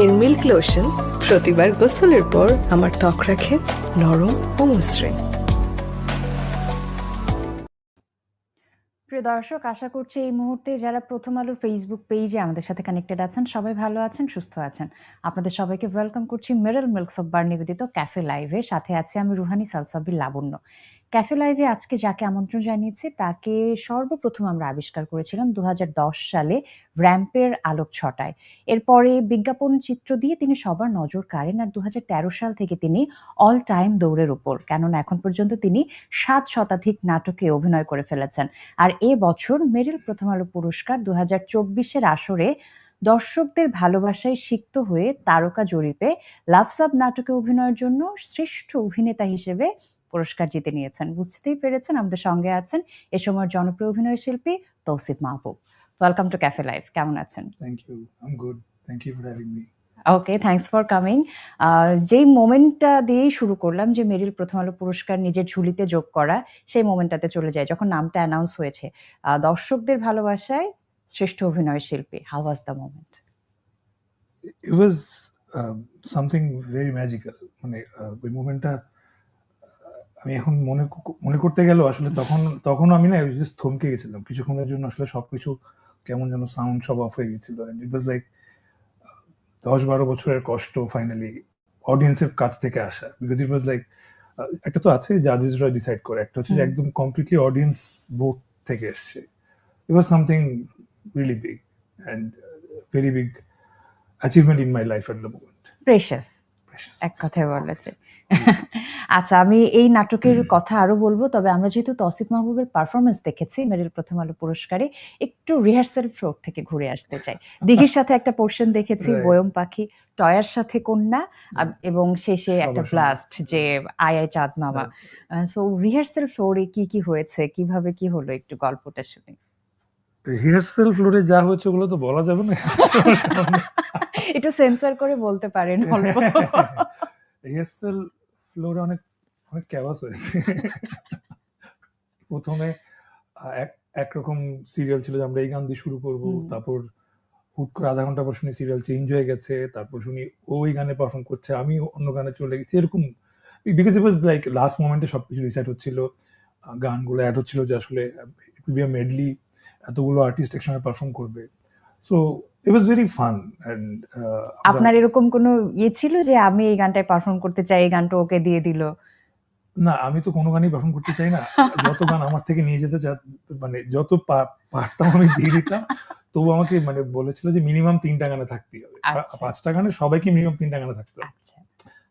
এর milk lotion প্রতিবার গোসলের পর আমার ত্বক রাখে নরম ও মসৃণ। প্রিয় দর্শক, আশা করছি এই মুহূর্তে যারা প্রথম আলোর ফেসবুক পেজে আমাদের সাথে কানেক্টেড আছেন, সবাই ভালো আছেন, সুস্থ আছেন। আপনাদের সবাইকে ওয়েলকাম করছি মেরাল মিল্ক সব বার নিবেদিত ক্যাফে লাইভে সাথে আছে আমি রুহানি সালসাবির লাবণ্য। ক্যাফে লাইভে আজকে যাকে আমন্ত্রণ জানিয়েছি, তাকে সর্বপ্রথম আমরা আবিষ্কার করেছিলাম দু হাজার দশ সালে র্যাম্পের আলোক ছটায়। এরপরে বিজ্ঞাপন চিত্র দিয়ে তিনি সবার নজর কাড়েন আর দু হাজার তেরো সাল থেকে তিনি অল টাইম দৌড়ের উপর, কেননা এখন পর্যন্ত তিনি সাত শতাধিক নাটকে অভিনয় করে ফেলেছেন। আর এ বছর মেরিল প্রথম আলো পুরস্কার দু হাজার আসরে দর্শকদের ভালোবাসায় সিক্ত হয়ে তারকা জরিপে লাভসাব নাটকে অভিনয়ের জন্য শ্রেষ্ঠ অভিনেতা হিসেবে পুরস্কার জিতে নিয়েছেন বুঝতেই পেরেছেন আমাদের সঙ্গে আছেন এ সময়ের জনপ্রিয় অভিনয় শিল্পী Tausif Mahbub welcome to cafe life কেমন আছেন Thank you. I'm good. Thank you for having me. Okay thanks for coming যেই মোমেন্টটা দিয়েই শুরু করলাম যে মেরিল প্রথম আলো পুরস্কার নিজের ঝুলিতে যোগ করা সেই মোমেন্টটাতে চলে যায় যখন নামটা অ্যানাউন্স হয়েছে দর্শকদের ভালোবাসায় শ্রেষ্ঠ অভিনয় শিল্পী how was the moment was um, something very magical. মানে ওই মুভমেন্টটা আমি এখন মনে মনে করতে গেলেও আসলে তখন তখন আমি না জাস্ট থমকে গেছিলাম। কিছুক্ষণের জন্য আসলে সবকিছু কেমন যেন সাউন্ড সব অফ হয়ে গেছিল। ইট ওয়াজ লাইক দশ বারো বছরের কষ্ট ফাইনালি অডিয়েন্সের কাছ থেকে আসা। বিকজ ইট ওয়াজ লাইক একটা তো আছে জাজেসরা ডিসাইড করে। একটা হচ্ছে একদম কমপ্লিটলি অডিয়েন্স ভোট থেকে এসছে। It was something really big and very big achievement in my life at the moment precious এক কথায় বলেছে আচ্ছা আমি এই নাটকের কথা আরও বলব তবে আমরা যেহেতু তসিফ মাহবুবের পারফরমেন্স দেখেছি মেরিল প্রথম আলো পুরস্কারে একটু রিহার্সাল ফ্লোর থেকে ঘুরে আসতে চাই। দিঘির সাথে একটা পোর্শন দেখেছি. বয়ম পাখি টয়ার সাথে কন্যা এবং শেষে একটা। ব্লাস্ট যে আয় আয় চাঁদ মামা। সো রিহার্সাল ফ্লোরে কি কি হয়েছে কীভাবে কি হলো একটু গল্পটা শুনি। রিহার্সাল ফ্লোরে যা হয়েছে ওগুলো তো বলা যাবে না। একটু সেন্সর করে বলতে পারেন অল্প। রিহার্সাল ফ্লোরে অনেক অনেক ক্যাবাস হয়েছে? প্রথমে এক একরকম সিরিয়াল ছিল যে আমরা এই গান দিয়ে শুরু করব তারপর হুট করে আধা ঘণ্টা পর শুনি সিরিয়াল চেঞ্জ হয়ে গেছে তারপর শুনি ওই গানে পারফর্ম করছে আমি অন্য গানে চলে গেছি এরকম because it was like last মোমেন্টে সবকিছু ডিসাইড হচ্ছিল গানগুলো অ্যাড হচ্ছিল যে আসলে ইট বি মেডলি এতগুলো আর্টিস্ট একসঙ্গে পারফর্ম করবে। So it was very fun and আপনার এরকম কোনো ইয়ে ছিল যে আমি এই গানটায় পারফর্ম করতে চাই এই গানটা ওকে দিয়ে দিল? না আমি তো কোনো গানই পারফর্ম করতে চাই না। যত গান আমার থেকে নিয়ে যেতে চা মানে যত পারতাম আমি দিয়ে দিতাম তবু আমাকে মানে বলেছিল যে মিনিমাম তিনটা গানে থাকতে হবে। আচ্ছা। পাঁচটা গানে সবাইকে মিনিমাম তিনটা গানে থাকতে হবে। আচ্ছা।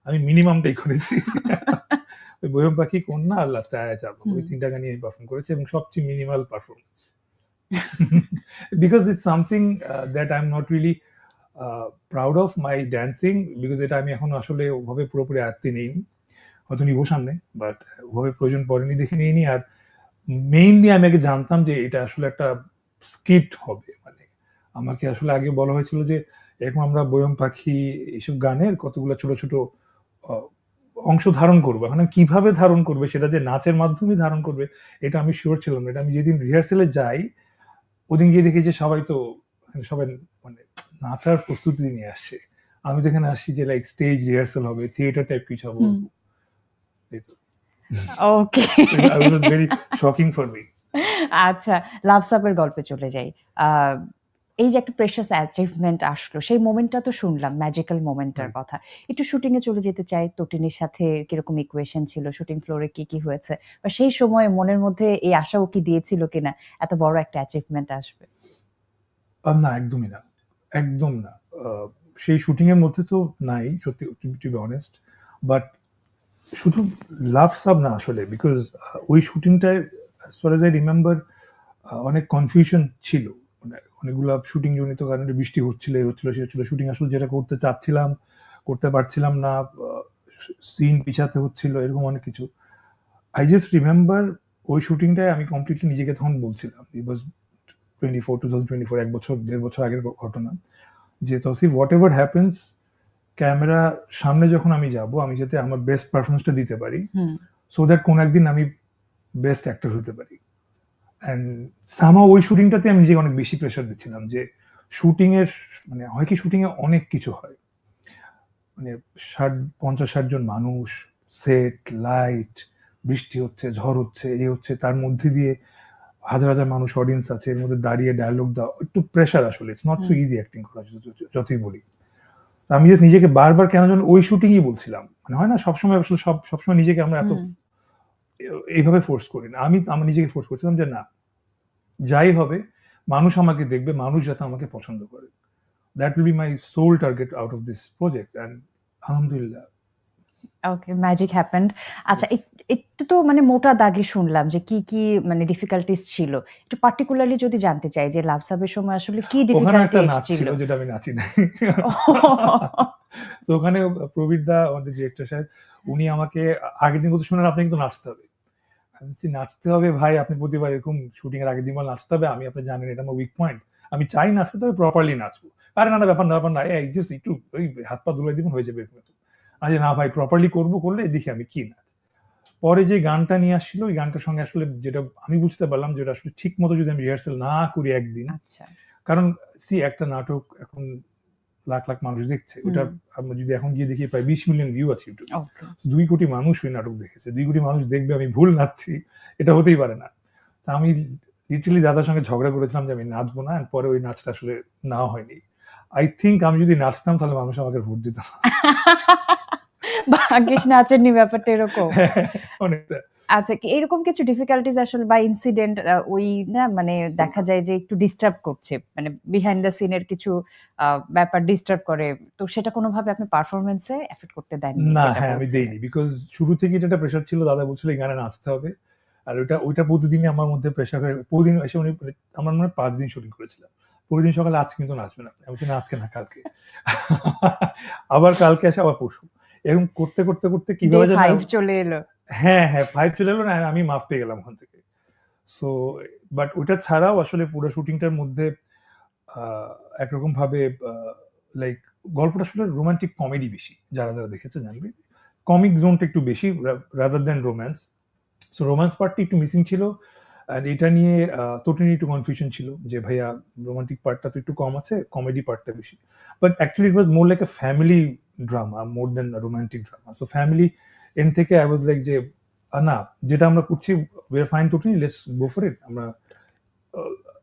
আমি মিনিমামটাই করেছি। ওই বয়ম পাখি কন্যা আর লাস্টে আয়া চাপ ওই তিনটা গানই আমি পারফর্ম করেছি এবং সবচেয়ে minimal performance because it's something that I am not really proud of my dancing because এটা আমি এখন আসলে ওভাবে পুরোপুরি আয়ত্তে নেইনি। হয়তো নিবো সামনে বাট ওভাবে প্রয়োজন পড়েনি, দেখে নিইনি। আর মেইনলি আমি আগে জানতাম যে এটা আসলে একটা স্কিট হবে। মানে আমাকে আসলে আগে বলা হয়েছিল যে, এরকম আমরা বয়ম পাখি এইসব গানের কতগুলো ছোট ছোট অংশ ধারণ করব। এখন আমি কীভাবে ধারণ করবে, সেটা যে নাচের মাধ্যমে ধারণ করবে, এটা আমি শিওর ছিলাম না। এটা আমি যেদিন রিহার্সেলে যাই, ওদিন গিয়ে দেখি যে সবাই তো মানে সবাই মানে নাচার প্রস্তুতি নিয়ে আসছে। আমি তো এখানে আসছি যে লাইক স্টেজ রিহার্সেল হবে থিয়েটার টাইপ কিছু হবে। তো okay I was very shocking for me আচ্ছা লাভ সাপের গল্পে চলে যাই। এই যে একটা প্রেশাস অ্যাচিভমেন্ট আসলো সেই মোমেন্টটা তো শুনলাম ম্যাজিক্যাল মোমেন্টটার কথা। একটু শুটিং এ চলে যেতে চাই তটিনীর সাথে কীরকম ইকুয়েশন ছিল শুটিং ফ্লোরে কি কি হয়েছে? বা সেই সময় মনের মধ্যে এই আশাও কি দিয়েছিল কিনা? এত বড় একটা অ্যাচিভমেন্ট আসবে। না একদমই না। একদম না। সেই শুটিং এর মধ্যে তো নাই সত্যি টু বি অনেস্ট বাট শুধু লাভ সাব না আসলে বিকজ ওই শুটিংটায় as far as I remember অনেক কনফিউশন ছিল। মানে অনেকগুলো শুটিং জনিত কারণে বৃষ্টি হচ্ছিল হচ্ছিল, সে হচ্ছিল। শুটিং আসলে যেটা করতে চাচ্ছিলাম, করতে পারছিলাম না সিন পিছাতে হচ্ছিল, এরকম অনেক কিছু। আই জাস্ট রিমেম্বার ওই শুটিংটায় আমি কমপ্লিটলি নিজেকে তখন বলছিলাম। It was twenty four two thousand twenty four এক বছর, দেড় বছর আগের ঘটনা। যে Tasif whatever happens camera সামনে যখন আমি যাব আমি যাতে আমার বেস্ট পারফরমেন্সটা দিতে পারি সো দ্যাট কোন একদিন আমি বেস্ট অ্যাক্টর হতে পারি। অ্যান্ড সামা ওই শুটিংটাতে আমি নিজেকে অনেক বেশি প্রেশার দিচ্ছিলাম যে শুটিং এর মানে হয় কি শুটিংয়ে অনেক কিছু হয়। মানে ষাট পঞ্চাশ ষাট জন মানুষ সেট লাইট বৃষ্টি হচ্ছে ঝড় হচ্ছে এই হচ্ছে তার মধ্যে দিয়ে হাজার হাজার মানুষ অডিয়েন্স আছে এর মধ্যে দাঁড়িয়ে ডায়লগ দেওয়া একটু প্রেশার আসলে it's not so easy acting করা যতই বলি। আমি জাস্ট নিজেকে বারবার কেন যেন ওই শুটিংই বলছিলাম। মানে হয় না সবসময় আসলে সব সবসময় নিজেকে আমরা এত এইভাবে ফোর্স করি না। আমি আমার নিজেকে ফোর্স করছিলাম যে না যাই হবে মানুষ আমাকে দেখবে মানুষ যাতে আমাকে পছন্দ করে। That will be my sole target out of this project and আলহামদুলিল্লাহ। ওকে ম্যাজিক হ্যাপেন্ড আচ্ছা একটু তো মানে মোটা দাগে শুনলাম যে কি কি মানে ডিফিকাল্টিস ছিল। একটু পার্টিকুলারলি যদি জানতে চাই যে লাভ সাবের সময় আসলে কি ডিফিকাল্টি ছিল? যেটা আমি নাচি নাই। তো ওখানে প্রবীর দা আমাদের ডিরেক্টর সাহেব উনি আমাকে আগের দিন বলতে শুনেন আপনি কিন্তু নাচতে হবে। নাচতে হবে ভাই আপনি প্রতিবার এরকম শুটিং এর আগের দিন বল নাচতে হবে আমি আপনি জানেন এটা আমার উইক পয়েন্ট আমি চাই নাচতে তবে প্রপারলি নাচবো। আরে না না ব্যাপার না ব্যাপার না এই জাস্ট একটু ওই হাত পা দুলাই দিবেন হয়ে যাবে এরকম যে, না ভাই প্রপারলি করব করলে দেখি আমি কি নাচ পরে যে গানটা নিয়ে আসছিল ওই গানটার সঙ্গে আসলে যেটা আমি বুঝতে পারলাম যেটা আসলে ঠিক মতো যদি আমি রিহার্সেল না করি একদিন আচ্ছা। কারণ সি একটা নাটক এখন লাখ লাখ মানুষ দেখছে ওটা আমরা যদি এখন গিয়ে দেখি প্রায় বিশ মিলিয়ন ভিউ আছে ইউটিউবে দুই কোটি মানুষ ওই নাটক দেখেছে দুই কোটি মানুষ দেখবে আমি ভুল নাচছি এটা হতেই পারে না। তা আমি লিটারালি দাদার সঙ্গে ঝগড়া করেছিলাম যে আমি নাচবো না পরে ওই নাচটা আসলে না হয়নি। আই থিঙ্ক আমি যদি নাচতাম তাহলে মানুষ আমাকে ভোট দিত। ভাগ্যিস নাচেননি ব্যাপারটা এরকম। অনেকটা। আচ্ছা এরকম কিছু ডিফিকাল্টিজ আসলে বা ইনসিডেন্ট ওই না মানে দেখা যায় যে একটু ডিস্টার্ব করছে মানে বিহাইন্ড দ্য সিনের কিছু ব্যাপার ডিস্টার্ব করে তো সেটা কোনোভাবে আপনি পারফরমেন্সে এফেক্ট করতে দেননি না হ্যাঁ আমি দেইনি বিকজ শুরু থেকে এটা একটা প্রেশার ছিল দাদা বলছিল এই গানে নাচতে হবে। আর ওইটা ওইটা প্রতিদিনই আমার মধ্যে প্রেশার হয়ে প্রতিদিন এসে উনি আমার মনে পাঁচ দিন শুটিং করেছিলাম। প্রতিদিন সকালে আজ কিন্তু নাচবে না। আমি বলছি না আজকে না কালকে। আবার কালকে আসে আবার পরশু। এরকম করতে করতে করতে কীভাবে five চলে এলো। হ্যাঁ হ্যাঁ ফাইভ চলে এলো না আমি মাফ পেয়ে গেলাম ওখান থেকে। সো বাট ওটা ছাড়াও আসলে পুরো শুটিংটার মধ্যে একরকম ভাবে লাইক গল্পটা আসলে রোমান্টিক কমেডি বেশি যারা যারা দেখেছে জানবে। কমিক জোনটা একটু বেশি rather than romance so romance পার্টটা একটু মিসিং ছিল আর এটা নিয়ে তোটিনি একটু কনফিউশন ছিল যে ভাইয়া রোমান্টিক পার্টটা তো একটু কম আছে কমেডি পার্টটা বেশি। But actually it was more like a family drama more than romantic drama so family N থেকে আই ওয়াজ লাইক যে না যেটা আমরা করছি we are fine totally let's go for it আমরা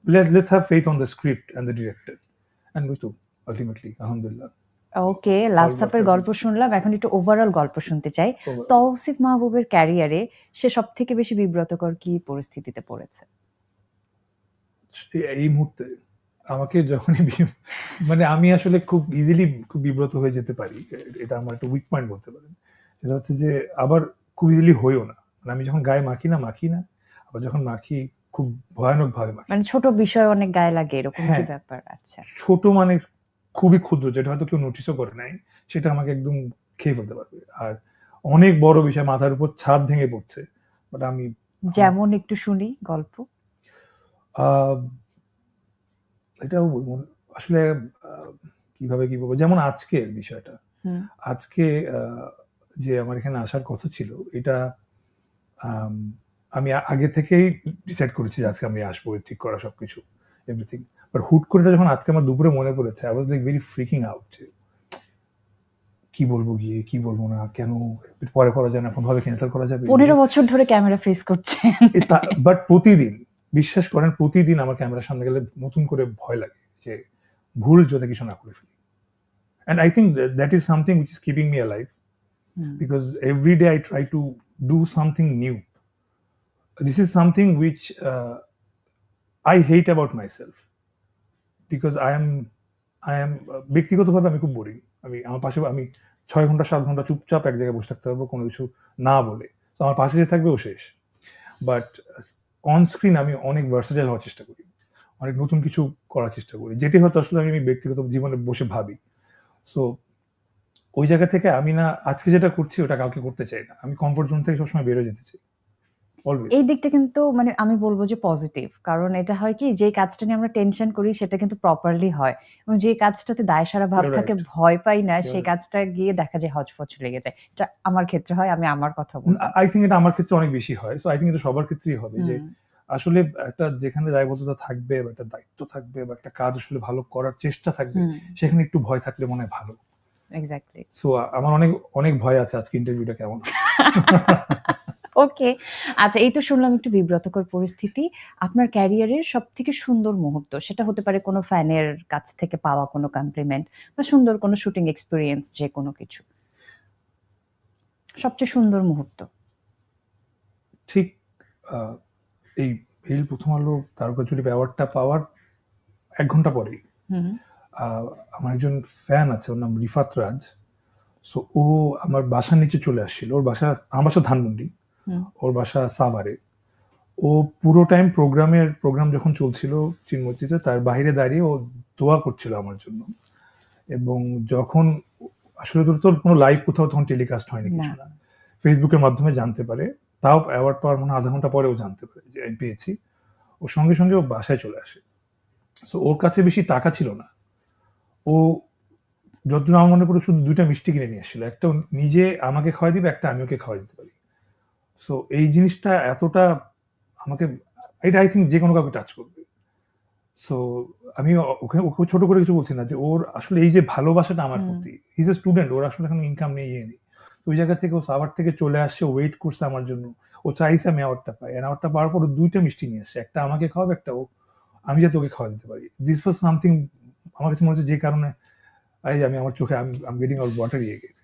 let's have faith on the script and the director and we তো ultimately আলহামদুলিল্লাহ okay লাভ গল্পটা সাপের গল্প শুনলাম এখন একটু ওভারঅল গল্প শুনতে চাই। তৌসিফ মাহবুবের ক্যারিয়ারে সে সব থেকে বেশি বিব্রতকর কি পরিস্থিতিতে পড়েছে? এই মুহূর্তে আমাকে যখনই মানে আমি আসলে খুব ইজিলি খুব বিব্রত হয়ে যেতে পারি। এটা আমার একটা উইক পয়েন্ট বলতে পারেন। সেটা হচ্ছে যে আবার খুব ইজিলি হয়েও না। মানে আমি যখন গায়ে মাখি না মাখি না। আবার যখন মাখি খুব ভয়ানক ভাবে মাখি। মানে ছোট বিষয় অনেক গায়ে লাগে এরকম কি হ্যাঁ। ব্যাপার? আচ্ছা। ছোট মানে খুবই ক্ষুদ্র যেটা হয়তো কেউ নোটিসও করে নাই। সেটা আমাকে একদম খেয়ে ফেলতে পারবে। আর অনেক বড় বিষয় মাথার উপর ছাদ ভেঙে পড়ছে। বাট আমি যেমন একটু শুনি গল্প। মন- আসলে কীভাবে কি বলব? যেমন আজকের বিষয়টা। আজকে যে আমার এখানে আসার কথা ছিল এটা আম, আমি আগে থেকেই ডিসাইড করেছি যে আজকে আমি আসব ঠিক করা সবকিছু এভরিথিং বাট হুট করে যখন আজকে আমার দুপুরে মনে পড়েছে I was like very freaking out কি বলব গিয়ে কি বলব না কেন? পরে করা যায় না কোনোভাবে ক্যান্সেল করা যাবে? পনেরো বছর ধরে ক্যামেরা ফেস করছে বাট প্রতিদিন বিশ্বাস করেন প্রতিদিন আমার ক্যামেরার সামনে গেলে নতুন করে ভয় লাগে যে ভুল যদি কিছু না করে ফেলি and I think that is something which is keeping me alive hmm. because every I try to do something new new. Is something which I hate about myself because I am I am uh, ব্যক্তিগতভাবে আমি খুব boring আমি আমার পাশে আমি ছয় ঘণ্টা সাত ঘণ্টা চুপচাপ এক জায়গায় বসে থাকতে পারব কোনো কিছু না বলে তো আমার পাশে যে থাকবে ও শেষ বাট অন স্ক্রিন আমি অনেক ভার্সেটাইল হওয়ার চেষ্টা করি। অনেক নতুন কিছু করার চেষ্টা করি। যেটি হয়তো আসলে আমি ব্যক্তিগত জীবনে বসে ভাবি। সো ওই জায়গা থেকে আমি না, আজকে যেটা করছি, ওটা কালকে করতে চাই না। আমি কমফোর্ট জোন থেকে সবসময় বেরো যেতে চাই। অলওয়েজ এই দিকটা কিন্তু মানে আমি বলব যে পজিটিভ কারণ এটা হয় কি যে কাজটা নিয়ে আমরা টেনশন করি সেটা কিন্তু প্রপারলি হয়। এবং যে কাজটাতে দায় সারা ভাব থাকে ভয় পাই না সেই কাজটা গিয়ে দেখা যায় হজপচ লেগে যায়। এটা আমার ক্ষেত্রে হয় আমি আমার কথা বলব। আই থিঙ্ক এটা আমার ক্ষেত্রে অনেক বেশি হয়। সো আই থিঙ্ক এটা সবার ক্ষেত্রেই হবে যে আসলে একটা যেখানে দায়বদ্ধতা থাকবে বা একটা দায়িত্ব থাকবে বা একটা কাজ আসলে ভালো করার চেষ্টা থাকবে সেখানে একটু ভয় থাকলে মনে হয় ভালো। এক্স্যাক্টলি সো আমার অনেক অনেক ভয় আছে আজকে ইন্টারভিউটা কেমন। ওকে আচ্ছা এই তো শুনলাম একটু বিব্রতকর পরিস্থিতি। আপনার ক্যারিয়ারের সব থেকে সুন্দর মুহূর্ত সেটা হতে পারে কোনো ফ্যানের কাছ থেকে পাওয়া কোনো কমপ্লিমেন্ট বা সুন্দর কোনো শুটিং এক্সপিরিয়েন্স যে কোনো কিছু। সবচেয়ে সুন্দর মুহূর্ত। ঠিক এই হিল প্রথম আলো তারকা জুড়ি অ্যাওয়ার্ডটা পাওয়ার এক ঘণ্টা পরেই। আমার একজন ফ্যান আছে ওর নাম রিফাত রাজ। সো ও আমার বাসার নিচে চলে আসছিল। ওর বাসা আমার বাসা ধানমন্ডি। ওর বাসা সাভারে। ও পুরো টাইম প্রোগ্রামের প্রোগ্রাম যখন চলছিল চিনমতিতে তার বাইরে দাঁড়িয়ে ও দোয়া করছিল আমার জন্য। এবং যখন আসলে তোর তোর কোনো লাইভ কোথাও তখন টেলিকাস্ট হয়নি কিছু না। ফেসবুকের মাধ্যমে জানতে পারে। তাও অ্যাওয়ার্ড পাওয়ার মনে আধা ঘণ্টা পরেও জানতে পারে যে আমি পেয়েছি। ওর সঙ্গে সঙ্গে ও বাসায় চলে আসে। সো ওর কাছে বেশি টাকা ছিল না। ও যতদূর আমার মনে পড়ে শুধু দুইটা মিষ্টি কিনে নিয়ে এসেছিল। একটা নিজে আমাকে খাওয়াই দিবে একটা আমি ওকে খাওয়াই দিতে পারি। সো এই জিনিসটা এতটা আমাকে এটা আই থিঙ্ক যে কোনো কাউকে টাচ করবে। সো আমি ওকে ওকে ছোট করে কিছু বলছি না যে ওর আসলে এই যে ভালোবাসাটা আমার প্রতি হিজ এ স্টুডেন্ট ওর আসলে এখন ইনকাম নেই ইয়ে নেই। তো ওই জায়গা থেকে ও সাভার থেকে চলে আসছে ওয়েট করছে আমার জন্য। ও চাইছে আমি অ্যাওয়ার্ডটা পাই। অ্যাওয়ার্ডটা পাওয়ার পর ও দুইটা মিষ্টি নিয়ে আসছে একটা আমাকে খাওয়াবে একটা ও আমি যাতে ওকে খাওয়া দিতে পারি। দিস ওয়াজ সামথিং আমার কাছে মনে হচ্ছে যে কারণে আমি আমার চোখে আমি গেটিং আউট ওয়াটার ইয়ে get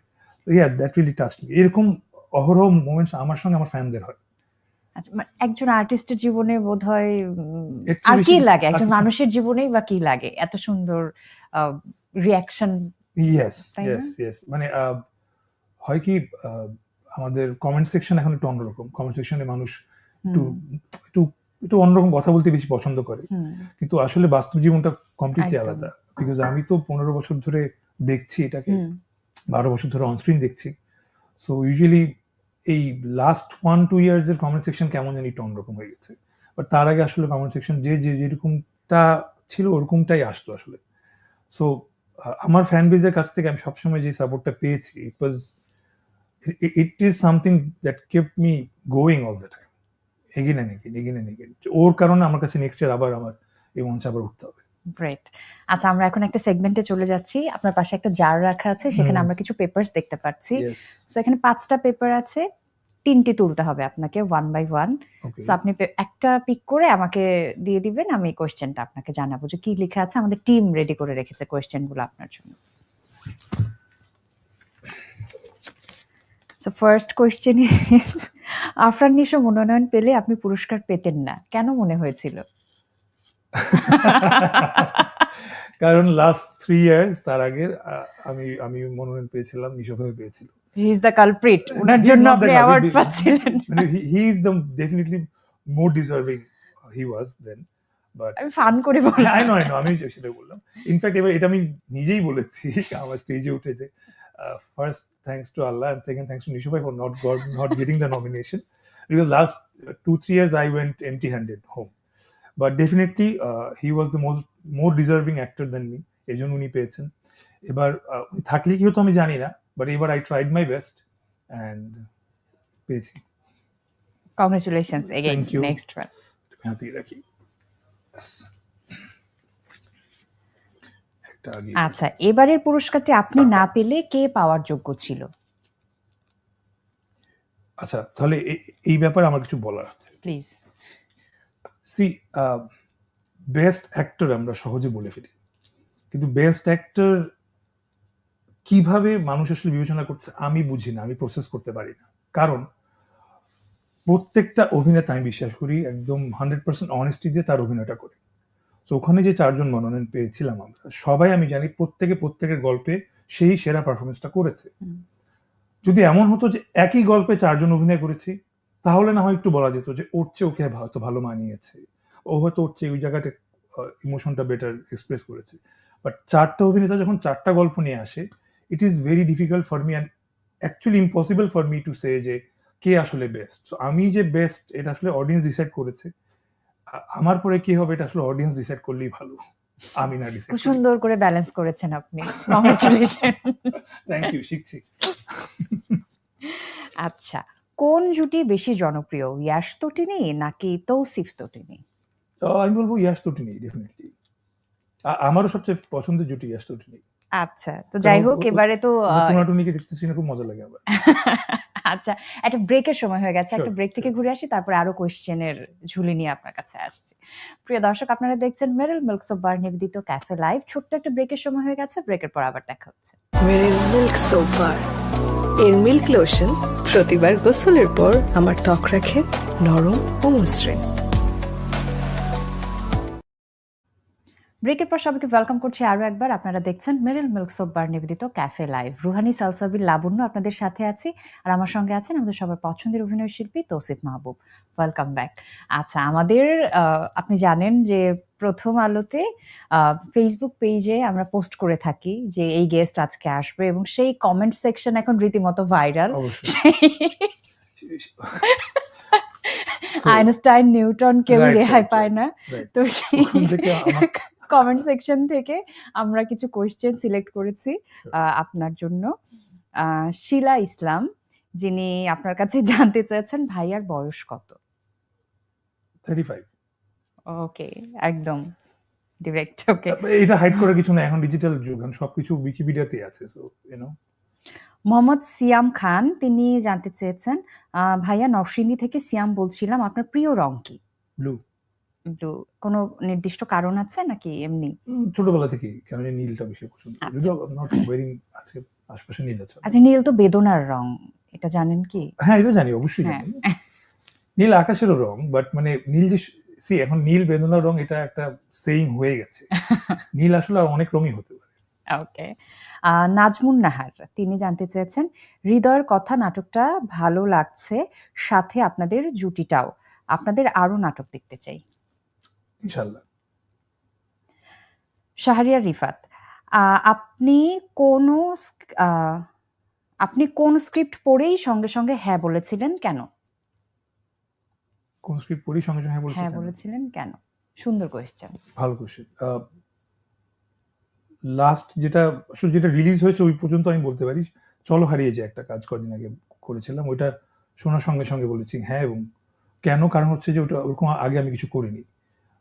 yeah that really touch me এরকম অহরহ মোমেন্টস আমার সঙ্গে আমার ফ্যানদের হয়। আচ্ছা মানে একজন আর্টিস্টের জীবনে বোধ হয় আর কি লাগে? একজন মানুষের জীবনেই বা কি লাগে? এত সুন্দর রিয়াকশন ইয়েস ইয়েস ইয়েস মানে হয় কি আমাদের কমেন্ট সেকশন এখন একটু অন্যরকম। কমেন্ট সেকশনে মানুষ একটু একটু একটু অন্যরকম কথা বলতে বেশি পছন্দ করে। কিন্তু আসলে বাস্তব জীবনটা কমপ্লিটলি আলাদা। বিকজ আমি তো পনেরো বছর ধরে দেখছি এটাকে। বারো বছর ধরে অনস্ক্রিন দেখছি। সো ইউজুয়ালি এই লাস্ট ওয়ান টু ইয়ার্স এর কমেন্ট সেকশন কেমন জানি একটু অন্যরকম হয়ে গেছে। বাট তার আগে আসলে কমেন্ট সেকশন যে যে, যেরকমটা ছিল ওরকমটাই আসতো আসলে। সো আমার ফ্যান বেজের কাছ থেকে আমি সবসময় যে সাপোর্টটা পেয়েছি it was it is something that kept me going all the time again and again again ওর কারণে আমার কাছে নেক্সট ইয়ার আবার আমার এই মঞ্চে আবার উঠতে হবে। গ্রেট আচ্ছা আমরা এখন একটা সেগমেন্টে চলে যাচ্ছি। আপনার পাশে একটা জার রাখা আছে সেখানে আমরা কিছু পেপারস দেখতে পাচ্ছি। সো এখানে পাঁচটা পেপার আছে তিনটি তুলতে হবে আপনাকে ওয়ান বাই ওয়ান সো আপনি একটা পিক করে আমাকে দিয়ে দিবেন আমি কোয়েশ্চেনটা আপনাকে জানাব যে কি লেখা আছে। আমাদের টিম রেডি করে রেখেছে কোয়েশ্চেনগুলো আপনার জন্য। So first question is Afran Nisho মনোনয়ন পেলে আপনি পুরস্কার পেতেন না। কেন মনে হয়েছিল? কারণ লাস্ট থ্রি ইয়ার্স তার আগে আমি আমি মনোনয়ন পেয়েছিলাম নিশোভাবে পেয়েছিল। হি ইজ দ্য কালপ্রিট ওনার জন্য আপনি অ্যাওয়ার্ড পাচ্ছিলেন মানে he is the definitely more deserving he was then but আমি ফান করে বললাম। আই নো আই নো আমি সেটা বললাম। ইনফ্যাক্ট এবার এটা আমি নিজেই বলেছি আমার স্টেজে উঠে যে first thanks to Allah and second thanks to Nishu ভাই for not not getting the nomination because last two three years I went empty handed home but definitely he was the most more deserving actor than me এই জন্য উনি পেয়েছেন। এবার উনি থাকলে কি হতো আমি জানি না বাট এবার I tried my best and পেয়েছি। Congratulations again. নেক্সট ওয়ান রাখি। আচ্ছা এবারের পুরস্কারটি আপনি না পেলে কে পাওয়ার যোগ্য ছিল? আচ্ছা তাহলে এই ব্যাপারে আমার কিছু বলার আছে। প্লিজ সি বেস্ট অ্যাক্টর আমরা সহজে বলে ফেলি। কিন্তু বেস্ট অ্যাক্টর কীভাবে মানুষ আসলে বিবেচনা করছে আমি বুঝি না আমি প্রসেস করতে পারি না। কারণ প্রত্যেকটা অভিনেতা আমি বিশ্বাস করি একদম হান্ড্রেড পার্সেন্ট অনেস্টি দিয়ে তার অভিনয়টা করে। তো ওখানে যে চারজন মনোনয়ন পেয়েছিলাম আমরা সবাই আমি জানি প্রত্যেকে প্রত্যেকের গল্পে সেই সেরা পারফরমেন্সটা করেছে। যদি এমন হতো যে একই গল্পে চারজন অভিনয় করেছি তাহলে না হয় একটু বলা যেত যে ওর চেয়ে ওকে হয়তো ভালো মানিয়েছে। ও হয়তো ওর চেয়ে ওই জায়গাটা ইমোশনটা বেটার এক্সপ্রেস করেছে। বাট চারটা অভিনেতা যখন চারটা গল্প নিয়ে আসে it is very difficult for me and actually impossible for me to say যে কে আসলে বেস্ট সো আমি যে বেস্ট এটা আসলে অডিয়েন্স ডিসাইড করেছে। আমার পরে কি হবে এটা আসলে অডিয়েন্স ডিসাইড করলেই ভালো। আমি না ডিসাইড সুন্দর করে ব্যালেন্স করেছেন আপনি। কংগ্রেচুলেশন থ্যাংক ইউ শিখছি। আচ্ছা। কোন জুটি বেশি জনপ্রিয়? ইয়াশ তোটিনি নাকি তৌসিফ তোটিনি আমি বলব ইয়াশ তোটিনি ডেফিনেটলি আমারও সবচেয়ে পছন্দের জুটি ইয়াশ তোটিনি আচ্ছা। তো যাই হোক এবারে তো টুনাটুনিকে দেখতেছি না খুব মজা লাগে আমার। আচ্ছা, একটা ব্রেকের সময় হয়ে গেছে। একটা ব্রেক থেকে ঘুরে আসি তারপরে আরও কোয়েশ্চেনের ঝুলি নিয়ে আপনার কাছে আসছি। প্রিয় দর্শক আপনারা দেখছেন মেরিল মিল্কস অফ বার নিবেদিত ক্যাফে লাইভ। ছোট্ট একটা ব্রেকের সময় হয়ে গেছে। ব্রেকের পর আবার দেখা হচ্ছে। মেরিল মিল্ক সোপ বার এর মিল্ক লোশন প্রতিবার গোসলের পর আমার ত্বক রাখে নরম ও মসৃণ ব্রেকের পর সবাইকে ওয়েলকাম করছি আরও একবার। আপনারা দেখছেন মেরিল মিল্কস অফ বার নিবেদিত ক্যাফে লাইভ রুহানি সালসাবির লাবণ্য আপনাদের সাথে আছি আর আমার সঙ্গে আছেন আমাদের সবার পছন্দের অভিনয় শিল্পী তৌসিফ মাহবুব। ওয়েলকাম ব্যাক আচ্ছা আমাদের আপনি জানেন যে প্রথম আলোতে ফেসবুক পেজে আমরা পোস্ট করে থাকি যে এই গেস্ট আজকে আসবে এবং সেই কমেন্ট সেকশন এখন রীতিমতো ভাইরাল আইনস্টাইন নিউটন কেউ রেহাই পায় না। তো আমার কমেন্ট সেকশন থেকে আমরা কিছু কোয়েশ্চেন সিলেক্ট করেছি আপনার জন্য। শিলা ইসলাম যিনি আপনার কাছে জানতে চেয়েছেন ভাইয়ার বয়স কত? 35 ওকে একদম। ডিরেক্ট ওকে এটা হাইড করার কিছু না এখন ডিজিটাল যুগ এখন সবকিছু উইকিপিডিয়াতে আছে so you know Mohammad Siam Khan তিনি জানতে চেয়েছেন ভাইয়া নরসিংদী থেকে সিয়াম বলছিলাম আপনার প্রিয় রং কি? ব্লু ব্লু কোনো নির্দিষ্ট কারণ আছে নাকি এমনি? ছোটবেলা থেকে কেন নীলটা বেশি পছন্দ। নট ওয়েরিং আছে আশপাশে নীল আছে। আচ্ছা নীল তো বেদনার রং এটা জানেন কি? হ্যাঁ এটা জানি অবশ্যই হ্যাঁ। জানি নীল আকাশেরও রং বাট মানে নীল যে সি এখন নীল বেদনার রং এটা একটা সেইং হয়ে গেছে। নীল আসলে আর অনেক রঙই হতে পারে। ওকে নাজমুন নাহার তিনি জানতে চেয়েছেন হৃদয়ের কথা নাটকটা ভালো লাগছে সাথে আপনাদের জুটিটাও। আপনাদের আরও নাটক দেখতে চাই। ইনশাল্লাহ শাহরিয়ার রিফাত আপনি কোন আপনি কোন স্ক্রিপ্ট পড়েই সঙ্গে সঙ্গে হ্যাঁ বলেছিলেন কেন? কোন স্ক্রিপ্ট পড়ি সঙ্গে সঙ্গে হ্যাঁ হ্যাঁ বলেছিলেন কেন? সুন্দর কোয়েশ্চেন ভালো কোশ্চেন লাস্ট যেটা আসলে যেটা রিলিজ হয়েছে ওই পর্যন্ত আমি বলতে পারি। চলো হারিয়ে যে একটা কাজ কদিন আগে করেছিলাম। ওইটা শোনার সঙ্গে সঙ্গে বলেছি হ্যাঁ এবং কেন? কারণ হচ্ছে যে ওটা ওরকম আগে আমি কিছু করিনি।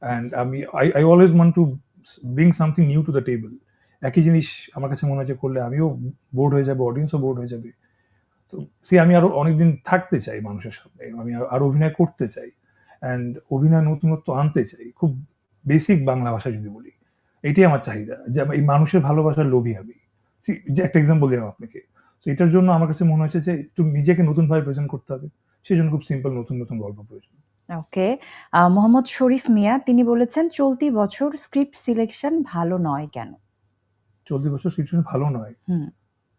অ্যান্ড আমি I I always want to bring something new to the table একই জিনিস আমার কাছে মনে হচ্ছে করলে আমিও বোর্ড হয়ে যাবে অডিয়েন্সও বোর্ড হয়ে যাবে। তো সে আমি আরও অনেকদিন থাকতে চাই মানুষের সামনে। আমি আরও অভিনয় করতে চাই। অ্যান্ড অভিনয় নতুনত্ব আনতে চাই। খুব বেসিক বাংলা ভাষা যদি বলি এটাই আমার চাহিদা। যে এই মানুষের ভালোবাসার লোভী আমি। See, যে একটা এক্সাম্পল দিলাম আপনাকে। তো এটার জন্য আমার কাছে মনে হচ্ছে যে একটু নিজেকে নতুনভাবে প্রেজেন্ট করতে হবে। সেই জন্য খুব সিম্পল নতুন নতুন গল্প প্রয়োজন। ওকে? মোহাম্মদ শরীফ মিয়া তিনি বলেছেন চলতি বছর স্ক্রিপ্ট সিলেকশন ভালো নয় কেন? চলতি বছর সিচুয়েশন ভালো নয়। Hmm.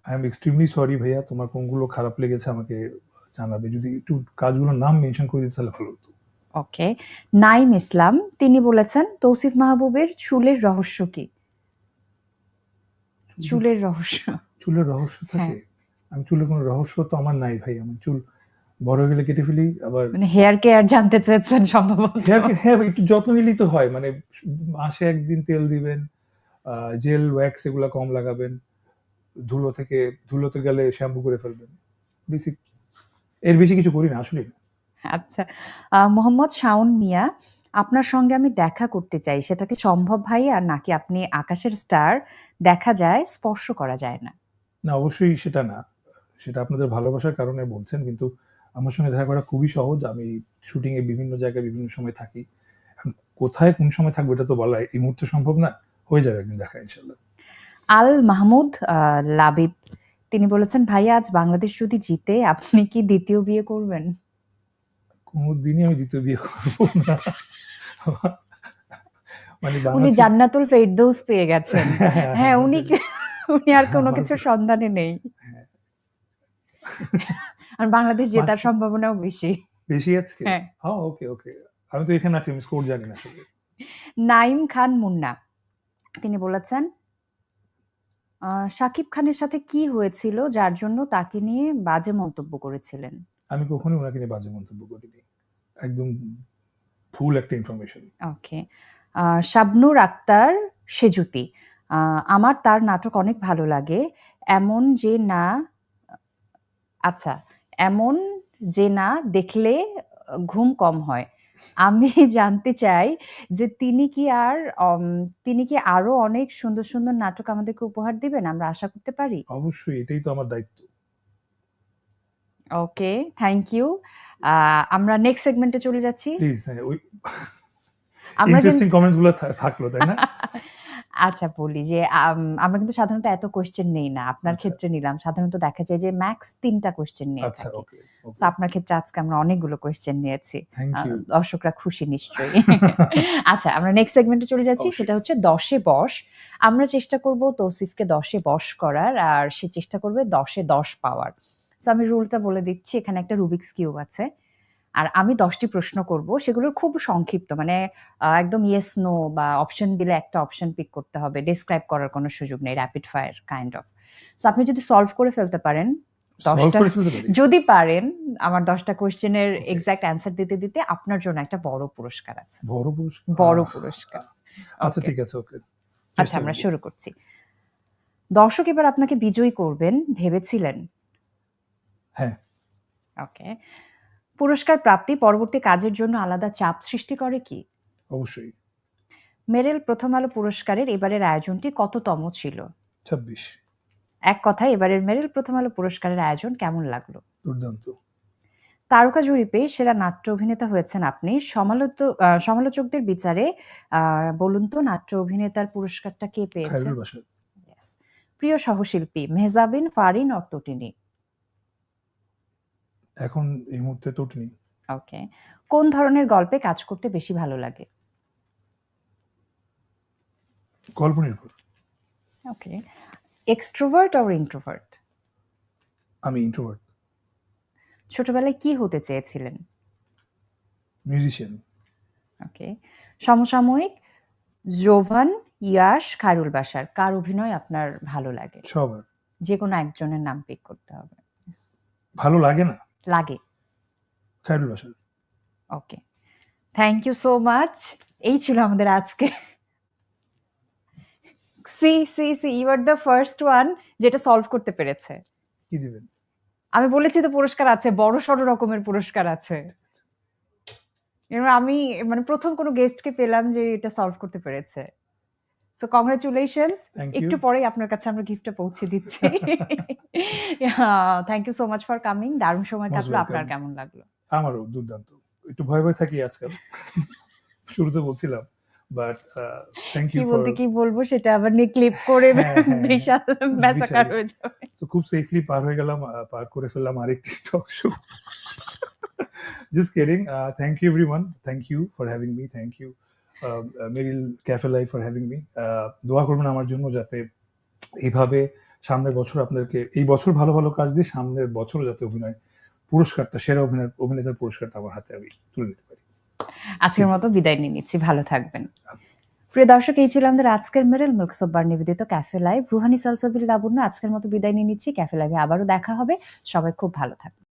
I am extremely sorry ভাইয়া তোমার কোনগুলো খারাপ লেগেছে আমাকে জানাবে। যদি একটু কাজগুলোর নাম মেনশন করে দিতে তাহলে ভালো হতো। ওকে। নাইম ইসলাম তিনি বলেছেন তৌসিফ মাহবুবের চুলের রহস্য কি? চুলের রহস্য। চুলের রহস্য থাকে? হ্যাঁ। আমি চুলের কোনো রহস্য তো আমার নাই ভাই আমার চুল বড় গেলে কেটে ফেলি আবার মানে হেয়ার কেয়ার জানতে চেয়েছেন সম্ভবত। হেয়ার হ্যাঁ একটু যত্ন নিলেই তো হয় মানে মাসে একদিন তেল দিবেন জেল ওয়্যাক্স এগুলো কম লাগাবেন ধুলো থেকে ধুলোতে গেলে শ্যাম্পু করে ফেলবেন বেসিক এর বেশি কিছু করি না আসলে আচ্ছা মোহাম্মদ শাওন মিয়া আপনার সঙ্গে আমি দেখা করতে চাই সেটা কি সম্ভব ভাই? আর নাকি আপনি আকাশের স্টার দেখা যায় স্পর্শ করা যায় না? না অবশ্যই সেটা না সেটা আপনাদের ভালোবাসার কারণে বলছেন কিন্তু আমার সঙ্গে দেখা করা খুবই সহজ। আমি শুটিং এ বিভিন্ন জায়গায় বিভিন্ন সময় থাকি। কোথায় কোন সময় থাকব এটা তো বলা এই মুহূর্তে সম্ভব না। হয়ে যাবে একদিন দেখা ইনশাল্লাহ আল মাহমুদ লাবিব তিনি বলেছেন ভাইয়া আজ বাংলাদেশ যদি জিতে আপনি কি দ্বিতীয় বিয়ে করবেন? কোনোদিনই আমি দ্বিতীয় বিয়ে করব না। মানে উনি জান্নাতুল ফেরদৌস পেয়ে গেছেন। হ্যাঁ উনি উনি আর কোনো কিছুর সন্ধানে নেই। আর বাংলাদেশ জেতার সম্ভাবনাও বেশি। বেশি আজকে? হ্যাঁ। হ্যাঁ ওকে ওকে। আমি তো এখানে আছি আমি স্কোর জানি না আসলে। নাইম খান মুন্না তিনি বলেছেন শাকিব খানের সাথে কি হয়েছিল যার জন্য তাকে নিয়ে বাজে মন্তব্য করেছিলেন? আমি কখনোই ওনাকে নিয়ে বাজে মন্তব্য করিনি। একদম ফুল একটা ইনফরমেশন ওকে। শাবনুর আক্তার সেজুতি আমার তার নাটক অনেক ভালো লাগে। এমন যে না আচ্ছা এমন যে না দেখলে ঘুম কম হয়। আমি জানতে চাই যে তিনি কি আর অম তিনি কি আরও অনেক সুন্দর, সুন্দর নাটক আমাদেরকে উপহার দিবেন? আমরা আশা করতে পারি? অবশ্যই এটাই তো আমার দায়িত্ব। Okay, thank you. আ আমরা নেক্সট সেগমেন্টে চলে যাচ্ছি। প্লিজ হ্যাঁ, ওই আমরা ইন্টারেস্টিং কমেন্টসগুলো থা থাকল, তাই না? আচ্ছা বলি যে আম আমরা কিন্তু সাধারণত এত কোয়েশ্চেন নেই না। আপনার আচ্ছা। ক্ষেত্রে নিলাম। সাধারণত দেখা যায় যে ম্যাক্স ৩ টা কোয়েশ্চেন নিয়ে আচ্ছা, থাকি। ওকে। আপনার ক্ষেত্রে আজকে আমরা অনেকগুলো কোশ্চেন নিয়েছি। দর্শকরা খুশি নিশ্চয়ই। আচ্ছা আমরা নেক্সট সেগমেন্টে চলে যাচ্ছি। সেটা হচ্ছে ১০ এ বস। আমরা চেষ্টা করব তৌসিফকে ১০ এ বশ করার। আর সে চেষ্টা করবে দশে দশ পাওয়ার। সো আমি রুলটা বলে দিচ্ছি। এখানে একটা রুবিকস কিউব আছে। আর আমি দশটি প্রশ্ন করব। সেগুলোর খুব সংক্ষিপ্ত মানে একদম ইয়েস, নো বা অপশন দিলে একটা অপশন পিক করতে হবে। ডেসক্রাইব করার কোনো সুযোগ নেই। Rapid fire kind of. So আপনি যদি সলভ করে ফেলতে পারেন ১০ সলভ টা করে ফেলতে পারি? যদি পারেন আমার দশটা কোয়েশ্চেনের। এক্সাক্ট অ্যান্সার দিতে, দিতে আপনার জন্য একটা বড় পুরস্কার আছে। বড় পুরস্কার? বড় পুরস্কার। আচ্ছা ঠিক আছে, ওকে। আচ্ছা আমরা শুরু করছি। দর্শক এবার আপনাকে বিজয়ী করবেন ভেবেছিলেন? হ্যাঁ। ওকে। পুরস্কার প্রাপ্তি পরবর্তী কাজের জন্য আলাদা চাপ সৃষ্টি করে কি? অবশ্যই। মেরেল প্রথম আলো পুরস্কারের এবারের আয়োজনটি কততম ছিল? ২৬ এক কথায় এবারের মেরেল প্রথম আলো পুরস্কারের আয়োজন কেমন লাগল? দুর্দান্ত। তারকা জরিপে সেরা নাট্য অভিনেতা হয়েছেন আপনি। সমালোচকদের বিচারে বলুন তো নাট্য অভিনেতার পুরস্কারটা কে পেয়েছেন? প্রিয় সহশিল্পী মেহজাবিন, ফারিন অর তটিনী? এখন এই মুহূর্তে তটিনী। ওকে। কোন ধরনের গল্পে কাজ করতে বেশি ভালো লাগে? গল্প নির্ভর। ওকে। Extrovert or introvert? আমি ইন্ট্রোভার্ট। ছোটবেলায় কি হতে চেয়েছিলেন? মিউজিশিয়ান। ওকে। সমসাময়িক জোভান, ইয়াশ, খায়রুল বাসার কার অভিনয় আপনার ভালো লাগে? সবার। যে কোনো একজনের নাম পিক করতে হবে। ভালো লাগে না? লাগে। Khairul. Okay. Thank you so much. এই ছিল আমাদের আজকে see, see, see you are the first one যেটা সলভ করতে পেরেছে। কি দিবেন? আমি বলেছি তো পুরস্কার আছে। বড়সড় রকমের পুরস্কার আছে। আমি মানে প্রথম কোনো গেস্টকে পেলাম যে এটা সলভ করতে পেরেছে। So congratulations. থ্যাংক একটু। পরেই আপনার কাছে আমরা গিফটটা পৌঁছে দিচ্ছি। Thank you so much for coming. দারুণ সময় কাটলো। আপনার। কেমন লাগল? আমারও দুর্দান্ত। একটু ভয়, ভয় থাকি আজকাল। শুরুতে বলছিলাম। বাট থ্যাংক ইউ বলতে কি বলব সেটা আবার নিয়ে ক্লিপ করে হ্যাঁ, হ্যাঁ, বিশাল ম্যাসাকার। হয়ে যাবে। সো খুব সেফলি পার হয়ে গেলাম। পার করে ফেললাম আরেকটি talk show. Just. Uh thank you everyone. Thank you for having me. Thank you Meril cafe live for having me. দোয়া করবেন আমার জন্য যাতে এইভাবে সামনের বছর আপনাদেরকে এই বছর ভালো, ভালো কাজ দিয়ে সামনের বছর যাতে অভিনয় পুরস্কারটা সেরা অভিনয় অভিনেতার পুরস্কারটা আমার হাতে আমি তুলে দিতে পারি। আজকের মতো বিদায় নিয়ে নিচ্ছি। ভালো থাকবেন। প্রিয় দর্শক এই ছিল আমাদের আজকের মেরিল মিল্কস অফ বার নিবেদিত ক্যাফে লাইভ। রুহানি সালসাবিল লাবণ্য আজকের মতো বিদায় নিয়ে নিচ্ছি। ক্যাফে লাইভে আবারও দেখা হবে। সবাই খুব ভালো থাকবেন।